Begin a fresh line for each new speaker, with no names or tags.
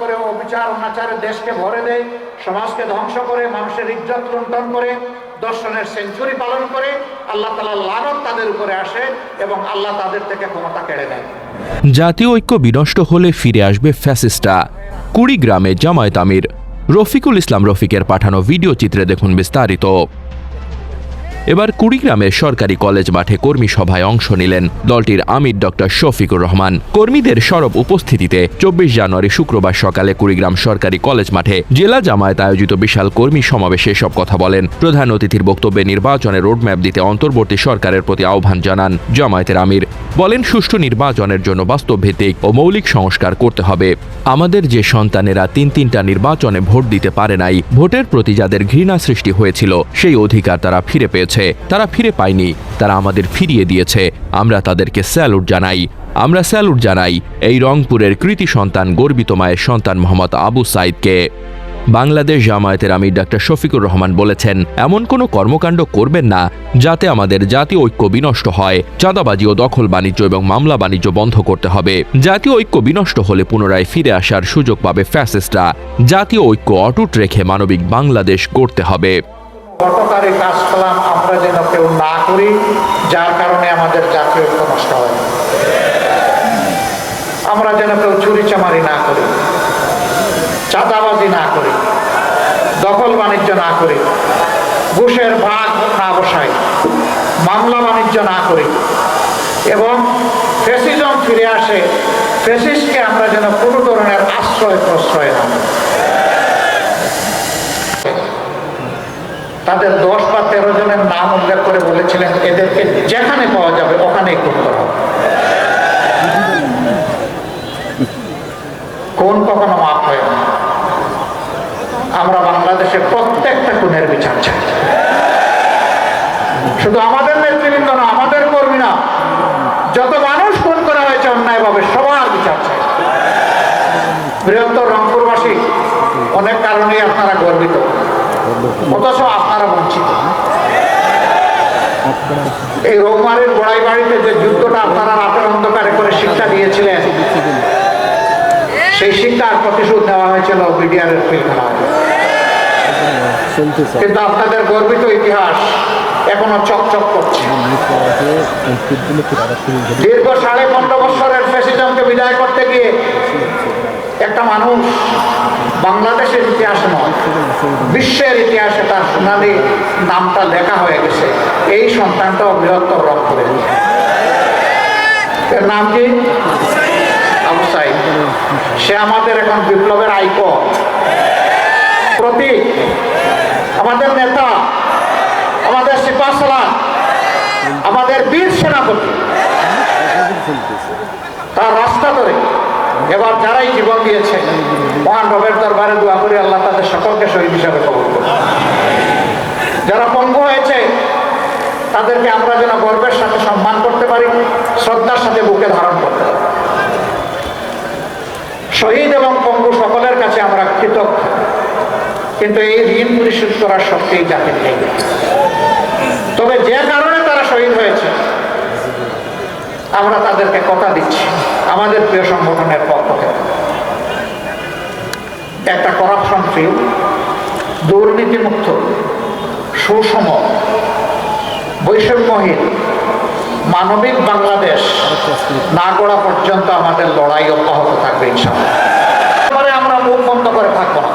করে অবিচার অনাচারে দেশকে ভরে দেয়, সমাজকে ধ্বংস করে, মানুষের ইজ্জত লুণ্ঠন করে, দর্শনের সেঞ্চুরি পালন করে, আল্লাহ তালা লানত তাদের উপরে আসে এবং আল্লাহ তাদের থেকে ক্ষমতা কেড়ে নেয়।
জাতীয় ঐক্য বিনষ্ট হলে ফিরে আসবে ফ্যাসিস্টরা। কুড়িগ্রামে জামায়াত আমির। রফিকুল ইসলাম রফিকের পাঠানো ভিডিও চিত্রে দেখুন বিস্তারিত। এবার কুড়িগ্রামের সরকারি কলেজ মাঠে কর্মী সভায় অংশ নিলেন দলটির আমির ডক্টর শফিকুর রহমান। কর্মীদের সরব উপস্থিতিতে চব্বিশ জানুয়ারি শুক্রবার সকালে কুড়িগ্রাম সরকারি কলেজ মাঠে জেলা জামায়াত আয়োজিত বিশাল কর্মী সমাবেশে সব কথা বলেন। প্রধান অতিথির বক্তব্যে নির্বাচনের রোডম্যাপ দিতে অন্তর্বর্তী সরকারের প্রতি আহ্বান জানান জামায়াতের আমির। বলেন, সুষ্ঠু নির্বাচনের জন্য বাস্তবভিত্তিক ও মৌলিক সংস্কার করতে হবে। আমাদের যে সন্তানেরা তিন তিনটা নির্বাচনে ভোট দিতে পারে নাই, ভোটের প্রতি যাদের ঘৃণা সৃষ্টি হয়েছিল, সেই অধিকার তারা ফিরে পেয়েছে। তারা ফিরে পায়নি। তারা আমাদের ফিরিয়ে দিয়েছে। আমরা তাদেরকে স্যালুট জানাই। আমরা স্যালুট জানাই এই রংপুরের কৃতি সন্তান গর্বিত মায়ের সন্তান মোহাম্মদ আবু সাইদকে। বাংলাদেশ জামায়াতের আমির ডাক্তার শফিকুর রহমান বলেছেন, এমন কোনো কর্মকাণ্ড করবেন না যাতে আমাদের জাতীয় ঐক্য বিনষ্ট হয়। চাঁদাবাজি ও দখল বাণিজ্য এবং মামলা বাণিজ্য বন্ধ করতে হবে। জাতীয় ঐক্য বিনষ্ট হলে পুনরায় ফিরে আসার সুযোগ পাবে ফ্যাসিস্টরা। জাতীয় ঐক্য অটুট রেখে মানবিক বাংলাদেশ গড়তে হবে।
অটকারী কাজ কালাম আমরা যেন কেউ না করি, যার কারণে আমাদের জাতীয় ঐক্য নষ্ট হয়। আমরা যেন কেউ চুরি চামারি না করি, চাঁদাবাজি না করি, দখল বাণিজ্য না করি, ঘুষের ভাগ না বসাই, মামলা বাণিজ্য না করি, এবং ফেসিজম ফিরে আসে, ফেসিসকে আমরা যেন কোনো ধরনের আশ্রয় প্রশ্রয় না তাদের দশ বা তেরো জনের নাম উল্লেখ করে বলেছিলেন, এদেরকে যেখানে পাওয়া যাবে ওখানেই খুন করা। কোন কখনো মাফ হয় না। আমরা বাংলাদেশের প্রত্যেকটা খুনের বিচার চাই। শুধু আমাদের নেতৃবৃন্দ না, আমাদের কর্মী না যত মানুষ খুন করা হয়েছে অন্যায়ভাবে, সবার বিচার চাই। বৃহত্তর রংপুরবাসী, অনেক কারণেই আপনারা অথচ আপনারা বঞ্চিত। এই রৌমারের গোড়াই বাড়িতে যে যুদ্ধটা আপনারা রাতের অন্ধকারে করে শিক্ষা দিয়েছিলেন, সেই শিক্ষার প্রতিশোধ নেওয়া হয়েছিল বিডিআরের কিন্তু আপনাদের গর্বিত ইতিহাস এখনও চকচক করছে। দীর্ঘ সাড়ে পনেরো বছরের ফ্যাসিজমকে বিদায় করতে গিয়ে একটা মানুষ বাংলাদেশের ইতিহাসে নয়, বিশ্বের ইতিহাসে তার সোনালি নামটা লেখা হয়ে গেছে। এই সন্তানটাও বৃহত্তর রংপুরে। এর নাম কি? আবু সে আমাদের এখন বিপ্লবের আইকন। প্রতীক। আমাদের নেতা। আমাদের সিপাহসালাম আমাদের বীর সেনাপতি। এবার যারাই জীবন দিয়েছে, মহান রবের দরবারে দোয়া করি, আল্লাহ তাদের সকলকে শহীদ হিসাবে কবল করুন। যারা পঙ্গু হয়েছে, তাদেরকে আমরা যেন গর্বের সাথে সম্মান করতে পারি, শ্রদ্ধার সাথে বুকে ধারণ করতে পারি। শহীদ এবং পঙ্গু সকলের কাছে আমরা কৃতজ্ঞ। কিন্তু এই ঋণ পরিশোধ করার এই জাতির নেই। তবে যে কারণে তারা শহীদ হয়েছে আমরা তাদেরকে কথা দিচ্ছি। আমাদের প্রিয় সংগঠনের পক্ষ থেকে। একটা করাপশন ফ্রি দুর্নীতিমুক্ত, সুষম, বৈষম্যহীন, মানবিক বাংলাদেশ না গড়া পর্যন্ত আমাদের লড়াই অব্যাহত থাকবে ইনশাল্লাহ আমরা মুখ বন্ধ করে থাকব না।